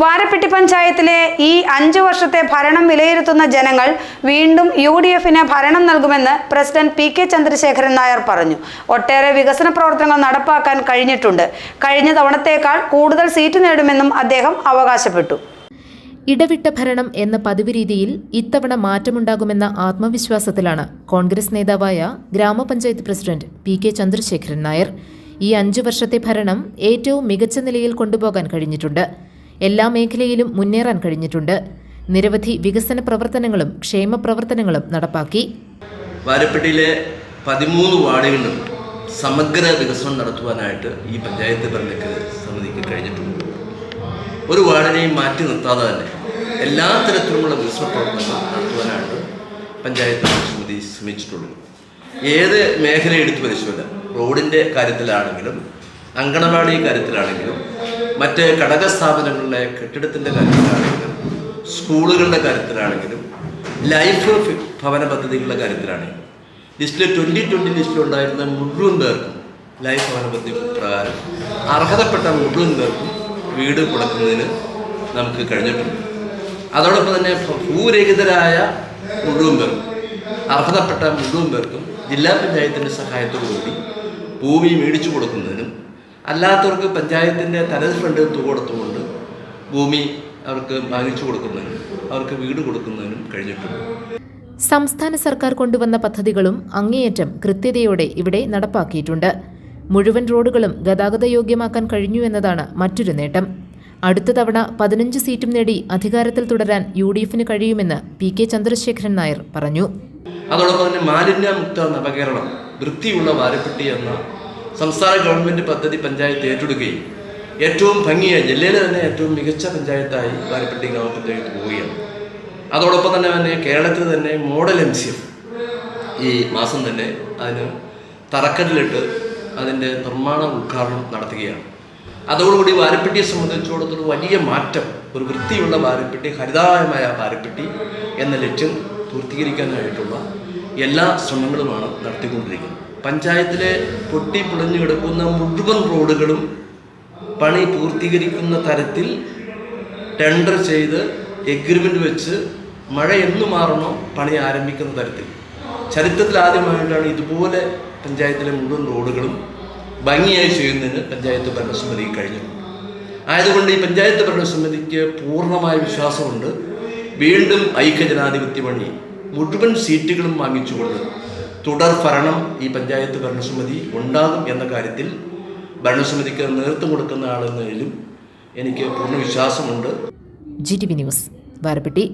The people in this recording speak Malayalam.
വാരപ്പെട്ടി പഞ്ചായത്തിലെ ഈ അഞ്ചു വർഷത്തെ ഭരണം വിലയിരുത്തുന്ന ജനങ്ങൾ വീണ്ടും യു ഡി എഫിന് ഭരണം നൽകുമെന്ന് president P K Chandrasekharan Nair പറഞ്ഞു. ഒട്ടേറെ വികസന പ്രവർത്തനങ്ങൾ നടപ്പാക്കാൻ കഴിഞ്ഞിട്ടുണ്ട്. കഴിഞ്ഞ തവണത്തേക്കാൾ കൂടുതൽ സീറ്റ് നേടുമെന്നും അദ്ദേഹം അവകാശപ്പെട്ടു. ഇടവിട്ട ഭരണം എന്ന പതിവ് രീതിയിൽ ഇത്തവണ മാറ്റമുണ്ടാകുമെന്ന ആത്മവിശ്വാസത്തിലാണ് കോൺഗ്രസ് നേതാവായ ഗ്രാമപഞ്ചായത്ത് president P K Chandrasekharan Nair ഈ അഞ്ചു വർഷത്തെ ഭരണം ഏറ്റവും മികച്ച നിലയിൽ കൊണ്ടുപോകാൻ കഴിഞ്ഞിട്ടുണ്ട്. എല്ലാ മേഖലയിലും മുന്നേറാൻ കഴിഞ്ഞിട്ടുണ്ട്. നിരവധി വികസന പ്രവർത്തനങ്ങളും ക്ഷേമ പ്രവർത്തനങ്ങളും നടപ്പാക്കി. വാരപ്പെട്ടിയിലെ പതിമൂന്ന് വാർഡുകളിലും സമഗ്ര വികസനം നടത്തുവാനായിട്ട് ഈ പഞ്ചായത്ത് ഭരണക്ക് സമിതിക്ക് കഴിഞ്ഞിട്ടുണ്ട്. ഒരു വാർഡിനെയും മാറ്റി നിർത്താതെ തന്നെ എല്ലാ തരത്തിലുമുള്ള വികസന പ്രവർത്തനങ്ങൾ നടത്തുവാനായിട്ട് പഞ്ചായത്ത് സമിതി ശ്രമിച്ചിട്ടുള്ളൂ. ഏത് മേഖല എടുത്തു പരിശോധന റോഡിന്റെ കാര്യത്തിലാണെങ്കിലും അങ്കണവാടി കാര്യത്തിലാണെങ്കിലും മറ്റ് ഘടക സ്ഥാപനങ്ങളിലെ കെട്ടിടത്തിന്റെ കാര്യത്തിലാണെങ്കിലും സ്കൂളുകളുടെ കാര്യത്തിലാണെങ്കിലും ലൈഫ് ഭവന പദ്ധതികളുടെ കാര്യത്തിലാണെങ്കിലും ലിസ്റ്റിൽ ട്വന്റി ട്വന്റി ലിസ്റ്റിലുണ്ടായിരുന്ന മുഴുവൻ പേർക്കും ലൈഫ് ഭവന പദ്ധതി പ്രകാരം അർഹതപ്പെട്ട മുഴുവൻ പേർക്കും വീട് കൊടുക്കുന്നതിന് നമുക്ക് കഴിഞ്ഞിട്ടുണ്ട്. അതോടൊപ്പം തന്നെ ഭൂരഹിതരായ മുഴുവൻ പേർക്കും അർഹതപ്പെട്ട മുഴുവൻ പേർക്കും ജില്ലാ പഞ്ചായത്തിന്റെ സഹായത്തോടുകൂടി ഭൂമി മേടിച്ചു കൊടുക്കുന്നതിനും അല്ലാത്തവർക്ക് പഞ്ചായത്തിന്റെ തനത് ഫണ്ട് തുക കൊടുത്തുകൊണ്ട് ഭൂമി അവർക്ക് വാങ്ങിച്ചു കൊടുക്കുന്നതിനും അവർക്ക് വീട് കൊടുക്കുന്നതിനും കഴിഞ്ഞിട്ടുണ്ട്. സംസ്ഥാന സർക്കാർ കൊണ്ടുവന്ന പദ്ധതികളും അങ്ങേയറ്റം കൃത്യതയോടെ ഇവിടെ നടപ്പാക്കിയിട്ടുണ്ട്. മുഴുവൻ റോഡുകളും ഗതാഗത യോഗ്യമാക്കാൻ കഴിഞ്ഞു എന്നതാണ് മറ്റൊരു നേട്ടം. അടുത്ത തവണ പതിനഞ്ച് സീറ്റും നേടി അധികാരത്തിൽ തുടരാൻ യു ഡി എഫിന് കഴിയുമെന്ന് പി കെ ചന്ദ്രശേഖരൻ നായർ പറഞ്ഞു. അതോടൊപ്പം തന്നെ മാലിന്യമുക്ത നവകേരളം വൃത്തിയുള്ള വാരപ്പെട്ടി എന്ന സംസ്ഥാന ഗവൺമെന്റ് പദ്ധതി പഞ്ചായത്ത് ഏറ്റെടുക്കുകയും ഏറ്റവും ഭംഗിയായി ജില്ലയിലെ തന്നെ ഏറ്റവും മികച്ച പഞ്ചായത്തായി വാരപ്പെട്ടി ഗ്രാമപഞ്ചായത്ത് പോവുകയാണ്. അതോടൊപ്പം തന്നെ തന്നെ കേരളത്തിൽ തന്നെ മോഡൽ എം സി എഫ് ഈ മാസം തന്നെ അതിന് തറക്കല്ലിട്ട് അതിന്റെ നിർമ്മാണ ഉദ്ഘാടനം നടത്തുകയാണ്. അതോടുകൂടി വാരപ്പെട്ടിയെ സംബന്ധിച്ചിടത്തോളം വലിയ മാറ്റം ഒരു വൃത്തിയുള്ള വാരപ്പെട്ടി ഹരിതായമായ വാരപ്പെട്ടി എന്ന ലക്ഷ്യം പൂർത്തീകരിക്കാനായിട്ടുള്ള എല്ലാ ശ്രമങ്ങളുമാണ് നടത്തിക്കൊണ്ടിരിക്കുന്നത്. പഞ്ചായത്തിലെ പൊട്ടി പൊളിഞ്ഞു കിടക്കുന്ന മുഴുവൻ റോഡുകളും പണി പൂർത്തീകരിക്കുന്ന തരത്തിൽ ടെൻഡർ ചെയ്ത് എഗ്രിമെന്റ് വെച്ച് മഴ എന്ന് മാറണോ പണി ആരംഭിക്കുന്ന തരത്തിൽ. ചരിത്രത്തിൽ ആദ്യമായിട്ടാണ് ഇതുപോലെ പഞ്ചായത്തിലെ മുഴുവൻ റോഡുകളും ഭംഗിയായി ചെയ്യുന്നതിന് പഞ്ചായത്ത് ഭരണസമിതി കഴിഞ്ഞു. ആയതുകൊണ്ട് ഈ പഞ്ചായത്ത് ഭരണസമിതിക്ക് പൂർണമായ വിശ്വാസമുണ്ട്. വീണ്ടും ഐക്യജനാധിപത്യ വഴി മുഴുവൻ സീറ്റുകളും വാങ്ങിച്ചുകൊണ്ട് തുടർ ഭരണം ഈ പഞ്ചായത്ത് ഭരണസമിതി ഉണ്ടാകും എന്ന കാര്യത്തിൽ ഭരണസമിതിക്ക് നേതൃത്വം കൊടുക്കുന്ന ആളെന്നതിലും എനിക്ക് പൂർണ വിശ്വാസമുണ്ട്. G T V news Varappetty.